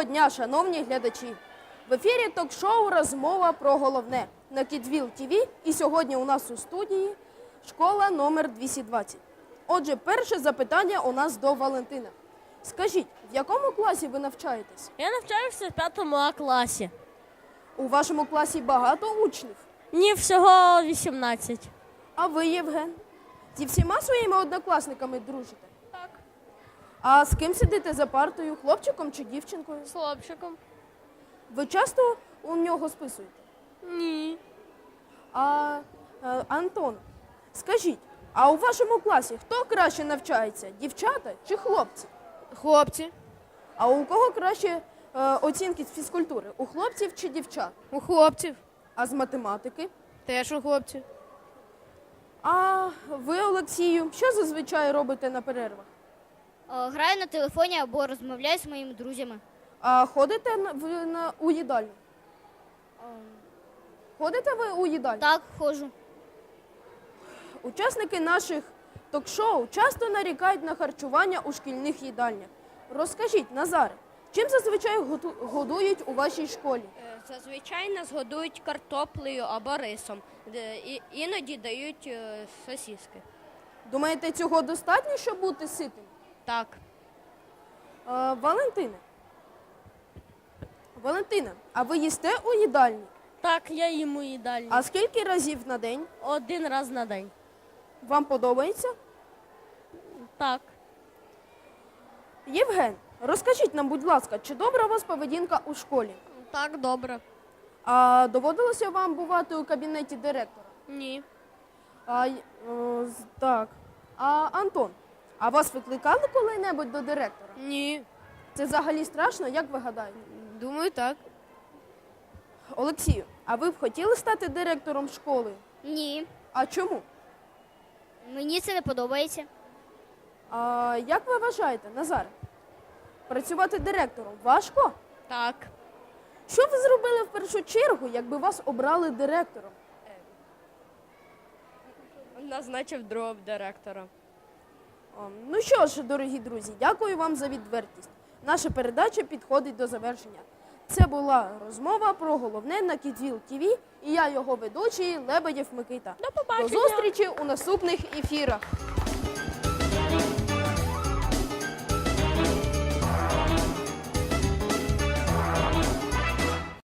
Доброго дня, шановні глядачі! В ефірі ток-шоу Розмова про головне на Кідвіл ТВ. І сьогодні у нас у студії школа номер 220. Отже, перше запитання у нас до Валентина. Скажіть, в якому класі ви навчаєтесь? Я навчаюся в п'ятому А класі. У вашому класі багато учнів. Ні, всього 18. А ви, Євген? Зі всіма своїми однокласниками дружите? Так. А з ким сидите за партою, хлопчиком чи дівчинкою? З хлопчиком. Ви часто у нього списуєте? Ні. А е, Антон, скажіть, а у вашому класі хто краще навчається? Дівчата чи хлопці? Хлопці. А у кого краще е, оцінки з фізкультури? У хлопців чи дівчат? У хлопців. А з математики? Теж у хлопців. А ви, Олексію, що зазвичай робите на перервах? Е, Граю на телефоні або розмовляю з моїми друзями. А ходите на, ви на, у їдальню? Ходите ви у їдальню? Так, ходжу. Учасники наших ток-шоу часто нарікають на харчування у шкільних їдальнях. Розкажіть, Назаре, чим зазвичай готу- годують у вашій школі? Е, Зазвичай нас годують картоплею або рисом. Де і- Іноді дають е, сосиски. Думаєте, цього достатньо, щоб бути ситим? Так. Е, Валентине. Валентина, а ви їсте у їдальні? Так, я їм у їдальні. А скільки разів на день? Один раз на день. Вам подобається? Так. Євген, розкажіть нам, будь ласка, чи добра у вас поведінка у школі? Так, добре. А доводилося вам бувати у кабінеті директора? Ні. А, й- з- так. А Антон, а вас викликали коли-небудь до директора? Ні. Це взагалі страшно, як ви гадаєте? Думаю, так. Олексію, а ви б хотіли стати директором школи? Ні, А чому? мені це не подобається. А як ви вважаєте, Назар? Працювати директором важко? Так. Що ви зробили в першу чергу, якби вас обрали директором? Назначив другого директора. Ну що ж, дорогі друзі, дякую вам за відвертість. Наша передача підходить до завершення. Це була розмова про головне на Кідвіл ТВ і я його ведучий Лебедєв Микита. До побачення. До зустрічі у наступних ефірах.